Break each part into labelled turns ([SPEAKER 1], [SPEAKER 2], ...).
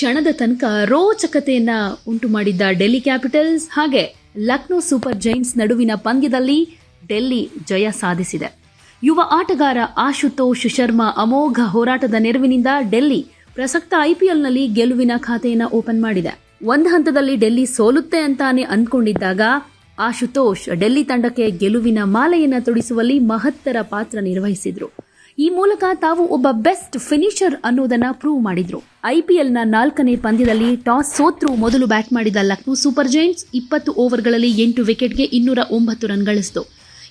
[SPEAKER 1] ಕ್ಷಣದ ತನಕ ರೋಚಕತೆಯನ್ನ ಉಂಟು ಮಾಡಿದ್ದ ಡೆಲ್ಲಿ ಕ್ಯಾಪಿಟಲ್ಸ್ ಹಾಗೆ ಲಕ್ನೋ ಸೂಪರ್ ಜೈಂಟ್ಸ್ ನಡುವಿನ ಪಂದ್ಯದಲ್ಲಿ ಡೆಲ್ಲಿ ಜಯ ಸಾಧಿಸಿದೆ. ಯುವ ಆಟಗಾರ ಆಶುತೋಷ್ ಶರ್ಮಾ ಅಮೋಘ ಹೋರಾಟದ ನೆರವಿನಿಂದ ಡೆಲ್ಲಿ ಪ್ರಸಕ್ತ ಐಪಿಎಲ್ನಲ್ಲಿ ಗೆಲುವಿನ ಖಾತೆಯನ್ನು ಓಪನ್ ಮಾಡಿದೆ. ಒಂದು ಹಂತದಲ್ಲಿ ಡೆಲ್ಲಿ ಸೋಲುತ್ತೆ ಅಂತಾನೆ ಅಂದ್ಕೊಂಡಿದ್ದಾಗ ಆಶುತೋಷ್ ಡೆಲ್ಲಿ ತಂಡಕ್ಕೆ ಗೆಲುವಿನ ಮಾಲೆಯನ್ನು ತೊಡಿಸುವಲ್ಲಿ ಮಹತ್ತರ ಪಾತ್ರ ನಿರ್ವಹಿಸಿದ್ರು. ಈ ಮೂಲಕ ತಾವು ಒಬ್ಬ ಬೆಸ್ಟ್ ಫಿನಿಷರ್ ಅನ್ನೋದನ್ನ ಪ್ರೂವ್ ಮಾಡಿದ್ರು. ಐಪಿಎಲ್ನ ನಾಲ್ಕನೇ ಪಂದ್ಯದಲ್ಲಿ ಟಾಸ್ ಸೋತ್ರು ಮೊದಲು ಬ್ಯಾಟ್ ಮಾಡಿದ ಲಕ್ನೋ ಸೂಪರ್ ಜೈಂಟ್ಸ್ ಇಪ್ಪತ್ತು ಓವರ್ಗಳಲ್ಲಿ ಎಂಟು ವಿಕೆಟ್ಗೆ ಇನ್ನೂರ ಒಂಬತ್ತು ರನ್ ಗಳಿಸಿತು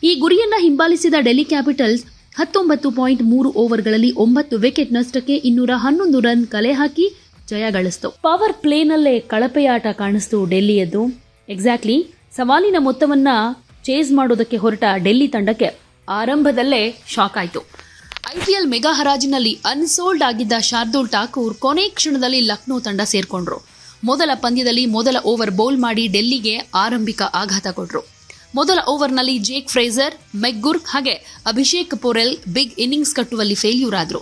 [SPEAKER 1] ಈ ಗುರಿಯನ್ನ ಹಿಂಬಾಲಿಸಿದ ಡೆಲ್ಲಿ ಕ್ಯಾಪಿಟಲ್ಸ್ ಹತ್ತೊಂಬತ್ತು ಪಾಯಿಂಟ್ ಮೂರು ಓವರ್ಗಳಲ್ಲಿ ಒಂಬತ್ತು ವಿಕೆಟ್ ನಷ್ಟಕ್ಕೆ ಇನ್ನೂರ ಹನ್ನೊಂದು ರನ್ ಕಲೆ ಹಾಕಿ ಜಯ ಗಳಿಸಿತು ಪವರ್ ಪ್ಲೇನಲ್ಲೇ ಕಳಪೆಯಾಟ ಕಾಣಿಸ್ತು ಡೆಲ್ಲಿಯದ್ದು. ಎಕ್ಸಾಕ್ಟ್ಲಿ, ಸವಾಲಿನ ಮೊತ್ತವನ್ನು ಚೇಸ್ ಮಾಡೋದಕ್ಕೆ ಹೊರಟ ಡೆಲ್ಲಿ ತಂಡಕ್ಕೆ ಆರಂಭದಲ್ಲೇ ಶಾಕ್ ಆಯಿತು. ಐಪಿಎಲ್ ಮೆಗಾ ಹರಾಜಿನಲ್ಲಿ ಅನ್ಸೋಲ್ಡ್ ಆಗಿದ್ದ ಶಾರ್ದೂಲ್ ಠಾಕೂರ್ ಕೊನೆ ಕ್ಷಣದಲ್ಲಿ ಲಕ್ನೋ ತಂಡ ಸೇರ್ಕೊಂಡ್ರು. ಮೊದಲ ಪಂದ್ಯದಲ್ಲಿ ಮೊದಲ ಓವರ್ ಬೌಲ್ ಮಾಡಿ ಡೆಲ್ಲಿಗೆ ಆರಂಭಿಕ ಆಘಾತ ಕೊಟ್ರು. ಮೊದಲ ಓವರ್ನಲ್ಲಿ ಜೇಕ್ ಫ್ರೇಜರ್, ಮೆಗ್ಗುರ್ಕ್ ಹಾಗೆ ಅಭಿಷೇಕ್ ಪೊರೆಲ್ ಬಿಗ್ ಇನ್ನಿಂಗ್ಸ್ ಕಟ್ಟುವಲ್ಲಿ ಫೇಲ್ಯೂರ್ ಆದರು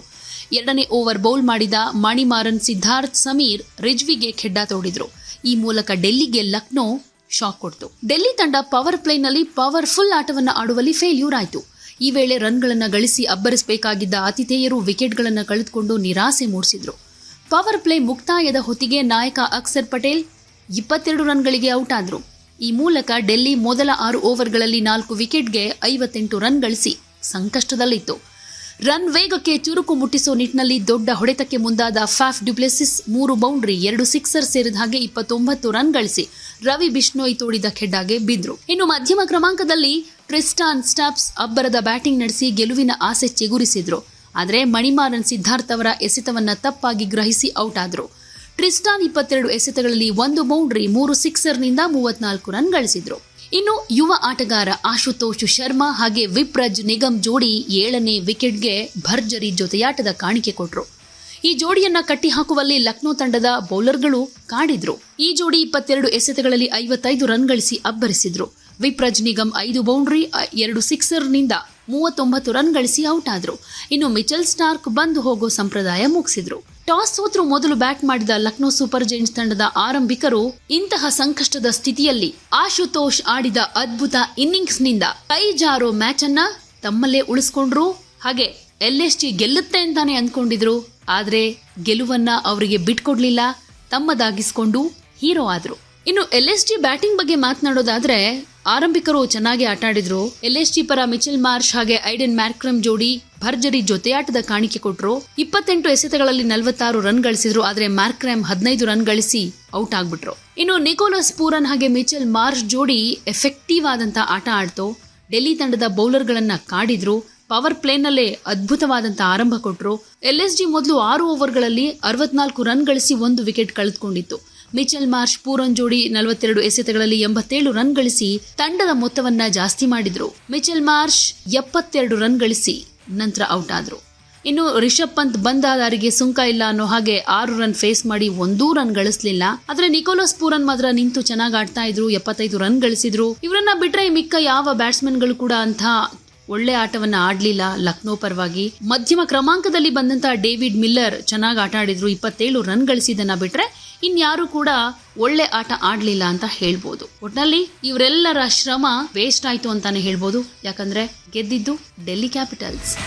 [SPEAKER 1] ಎರಡನೇ ಓವರ್ ಬೌಲ್ ಮಾಡಿದ ಮಣಿಮಾರನ್ ಸಿದ್ಧಾರ್ಥ್, ಸಮೀರ್, ರಿಜ್ವಿಗೆ ಖೆಡ್ಡ ತೋಡಿದ್ರು. ಈ ಮೂಲಕ ಡೆಲ್ಲಿಗೆ ಲಕ್ನೋ ಶಾಕ್ ಕೊಡ್ತು ಡೆಲ್ಲಿ ತಂಡ ಪವರ್ ಪ್ಲೇನಲ್ಲಿ ಪವರ್ಫುಲ್ ಆಟವನ್ನು ಆಡುವಲ್ಲಿ ಫೇಲ್ಯೂರ್ ಆಯಿತು. ಈ ವೇಳೆ ರನ್ಗಳನ್ನು ಗಳಿಸಿ ಅಬ್ಬರಿಸಬೇಕಾಗಿದ್ದ ಆತಿಥೇಯರು ವಿಕೆಟ್ಗಳನ್ನು ಕಳೆದುಕೊಂಡು ನಿರಾಸೆ ಮೂಡಿಸಿದರು. ಪವರ್ ಪ್ಲೇ ಮುಕ್ತಾಯದ ಹೊತ್ತಿಗೆ ನಾಯಕ ಅಕ್ಸರ್ ಪಟೇಲ್ ಇಪ್ಪತ್ತೆರಡು ರನ್ಗಳಿಗೆ ಔಟ್ ಆದ್ರು. ಈ ಮೂಲಕ ಡೆಲ್ಲಿ ಮೊದಲ ಆರು ಓವರ್ಗಳಲ್ಲಿ ನಾಲ್ಕು ವಿಕೆಟ್ಗೆ ಐವತ್ತೆಂಟು ರನ್ ಗಳಿಸಿ ಸಂಕಷ್ಟದಲ್ಲಿತ್ತು. ರನ್ ವೇಗಕ್ಕೆ ಚುರುಕು ಮುಟ್ಟಿಸೋ ನಿಟ್ಟಿನಲ್ಲಿ ದೊಡ್ಡ ಹೊಡೆತಕ್ಕೆ ಮುಂದಾದ ಫ್ಯಾಫ್ ಡ್ಯುಪ್ಲೆಸಿಸ್ ಮೂರು ಬೌಂಡ್ರಿ, ಎರಡು ಸಿಕ್ಸರ್ ಸೇರಿದ ಹಾಗೆ ಇಪ್ಪತ್ತೊಂಬತ್ತು ರನ್ ಗಳಿಸಿ ರವಿ ಬಿಷ್ಣೋಯ್ ತೋಡಿದ ಖೆಡ್ಡಾಗೆ ಬಿದ್ರು. ಇನ್ನು ಮಧ್ಯಮ ಕ್ರಮಾಂಕದಲ್ಲಿ ಟ್ರಿಸ್ಟಾನ್ ಸ್ಟಾಪ್ಸ್ ಅಬ್ಬರದ ಬ್ಯಾಟಿಂಗ್ ನಡೆಸಿ ಗೆಲುವಿನ ಆಸೆ ಚಿಗುರಿಸಿದ್ರು. ಆದರೆ ಮಣಿಮಾರನ್ ಸಿದ್ಧಾರ್ಥ್ ಅವರ ಎಸೆತವನ್ನ ತಪ್ಪಾಗಿ ಗ್ರಹಿಸಿ ಔಟ್ ಆದರು. ಟ್ರಿಸ್ಟಾನ್ ಇಪ್ಪತ್ತೆರಡು ಎಸೆತಗಳಲ್ಲಿ ಒಂದು ಬೌಂಡ್ರಿ, ಮೂರು ಸಿಕ್ಸರ್ನಿಂದ ಮೂವತ್ನಾಲ್ಕು ರನ್ ಗಳಿಸಿದ್ರು. ಇನ್ನು ಯುವ ಆಟಗಾರ ಆಶುತೋಷ್ ಶರ್ಮಾ ಹಾಗೆ ವಿಪ್ರಜ್ ನಿಗಮ್ ಜೋಡಿ ಏಳನೇ ವಿಕೆಟ್ಗೆ ಭರ್ಜರಿ ಜೊತೆಯಾಟದ ಕಾಣಿಕೆ ಕೊಟ್ಟರು ಈ ಜೋಡಿಯನ್ನ ಕಟ್ಟಿ ಹಾಕುವಲ್ಲಿ ಲಕ್ನೋ ತಂಡದ ಬೌಲರ್ಗಳು ಕಾಡಿದ್ರು. ಈ ಜೋಡಿ ಇಪ್ಪತ್ತೆರಡು ಎಸೆತಗಳಲ್ಲಿ ಐವತ್ತೈದು ರನ್ ಗಳಿಸಿ ಅಬ್ಬರಿಸಿದ್ರು. ವಿಪ್ರಜ್ ನಿಗಮ್ ಐದು ಬೌಂಡ್ರಿ, ಎರಡು ಸಿಕ್ಸರ್ನಿಂದ ಮೂವತ್ತೊಂಬತ್ತು ರನ್ ಗಳಿಸಿ ಔಟ್ ಆದರು. ಇನ್ನು ಮಿಚೆಲ್ ಸ್ಟಾರ್ಕ್ ಬಂದು ಹೋಗೋ ಸಂಪ್ರದಾಯ ಮುಗಿಸಿದ್ರು. ಟಾಸ್ ಸೋತ್ರು ಮೊದಲು ಬ್ಯಾಟ್ ಮಾಡಿದ ಲಕ್ನೋ ಸೂಪರ್ ಜೈಂಟ್ಸ್ ತಂಡದ ಆರಂಭಿಕರು ಇಂತಹ ಸಂಕಷ್ಟದ ಸ್ಥಿತಿಯಲ್ಲಿ ಆಶುತೋಷ್ ಆಡಿದ ಅದ್ಭುತ ಇನ್ನಿಂಗ್ಸ್ನಿಂದ ಕೈ ಜಾರೋ ಮ್ಯಾಚ್ ಅನ್ನ ತಮ್ಮಲ್ಲೇ ಉಳಿಸ್ಕೊಂಡ್ರು. ಹಾಗೆ ಎಲ್ಎಸ್ಟಿ ಗೆಲ್ಲುತ್ತೆ ಅಂತಾನೆ ಅಂದ್ಕೊಂಡಿದ್ರು. ಆದ್ರೆ ಗೆಲುವನ್ನ ಅವರಿಗೆ ಬಿಟ್ಕೊಡ್ಲಿಲ್ಲ. ತಮ್ಮದಾಗಿಸ್ಕೊಂಡು ಹೀರೋ ಆದ್ರು. ಇನ್ನು ಎಲ್ ಎಸ್ ಜಿ ಬ್ಯಾಟಿಂಗ್ ಬಗ್ಗೆ ಮಾತನಾಡೋದಾದ್ರೆ, ಆರಂಭಿಕರು ಚೆನ್ನಾಗಿ ಆಟ ಆಡಿದ್ರು. ಎಲ್ ಎಸ್ ಜಿ ಪರ ಮಿಚೆಲ್ ಮಾರ್ಷ್ ಹಾಗೆ ಐಡೆನ್ ಮ್ಯಾರ್ಕ್ರಮ್ ಜೋಡಿ ಭರ್ಜರಿ ಜೊತೆಯಾಟದ ಕಾಣಿಕೆ ಕೊಟ್ಟರು ಇಪ್ಪತ್ತೆಂಟು ಎಸೆತಗಳಲ್ಲಿ ನಲವತ್ತಾರು ರನ್ ಗಳಿಸಿದ್ರು, ಆದ್ರೆ ಮ್ಯಾರ್ಕ್ರಮ್ ಹದಿನೈದು ರನ್ ಗಳಿಸಿ ಔಟ್ ಆಗ್ಬಿಟ್ರು. ಇನ್ನು ನಿಕೋಲಸ್ ಪೂರನ್ ಹಾಗೆ ಮಿಚೆಲ್ ಮಾರ್ಷ್ ಜೋಡಿ ಎಫೆಕ್ಟಿವ್ ಆದಂತ ಆಟ ಆಡ್ತು. ಡೆಲ್ಲಿ ತಂಡದ ಬೌಲರ್ಗಳನ್ನ ಕಾಡಿದ್ರು. ಪವರ್ ಪ್ಲೇನಲ್ಲೇ ಅದ್ಭುತವಾದಂತ ಆರಂಭ ಕೊಟ್ರು. ಎಲ್ಎಸ್ಜಿ ಮೊದಲು ಆರು ಓವರ್ಗಳಲ್ಲಿ ಅರವತ್ನಾಲ್ಕು ರನ್ ಗಳಿಸಿ ಒಂದು ವಿಕೆಟ್ ಕಳೆದುಕೊಂಡಿತ್ತು. ಮಿಚೆಲ್ ಮಾರ್ಷ್ ಪೂರನ್ ಜೋಡಿ ನಲವತ್ತೆರಡು ಎಸೆತಗಳಲ್ಲಿ ಎಂಬತ್ತೇಳು ರನ್ ಗಳಿಸಿ ತಂಡದ ಮೊತ್ತವನ್ನ ಜಾಸ್ತಿ ಮಾಡಿದ್ರು. ಮಿಚೆಲ್ ಮಾರ್ಷ್ ಎಪ್ಪತ್ತೆರಡು ರನ್ ಗಳಿಸಿ ನಂತರ ಔಟ್ ಆದ್ರು. ಇನ್ನು ರಿಷಬ್ ಪಂತ್ ಬಂದಾದಾರಿಗೆ ಸುಂಕ ಇಲ್ಲ ಅನ್ನೋ ಹಾಗೆ ಆರು ರನ್ ಫೇಸ್ ಮಾಡಿ ಒಂದೂ ರನ್ ಗಳಿಸಲಿಲ್ಲ. ಆದ್ರೆ ನಿಕೋಲಸ್ ಪೂರನ್ ಮಾತ್ರ ನಿಂತು ಚೆನ್ನಾಗಿ ಆಡ್ತಾ ಇದ್ರು, ಎಪ್ಪತ್ತೈದು ರನ್ ಗಳಿಸಿದ್ರು. ಇವರನ್ನ ಬಿಟ್ರೆ ಮಿಕ್ಕ ಯಾವ ಬ್ಯಾಟ್ಸ್ಮನ್ಗಳು ಕೂಡ ಅಂತ ಒಳ್ಳೆ ಆಟವನ್ನ ಆಡ್ಲಿಲ್ಲ. ಲಕ್ನೋ ಪರವಾಗಿ ಮಧ್ಯಮ ಕ್ರಮಾಂಕದಲ್ಲಿ ಬಂದಂತ ಡೇವಿಡ್ ಮಿಲ್ಲರ್ ಚೆನ್ನಾಗಿ ಆಟ ಆಡಿದ್ರು, ಇಪ್ಪತ್ತೇಳು ರನ್ ಗಳಿಸಿದನ್ನ ಬಿಟ್ರೆ ಇನ್ಯಾರು ಕೂಡ ಒಳ್ಳೆ ಆಟ ಆಡ್ಲಿಲ್ಲ ಅಂತ ಹೇಳ್ಬೋದು. ಒಟ್ನಲ್ಲಿ ಇವರೆಲ್ಲರ ಶ್ರಮ ವೇಸ್ಟ್ ಆಯ್ತು ಅಂತಾನೆ ಹೇಳ್ಬೋದು. ಯಾಕಂದ್ರೆ ಗೆದ್ದಿದ್ದು ಡೆಲ್ಲಿ ಕ್ಯಾಪಿಟಲ್ಸ್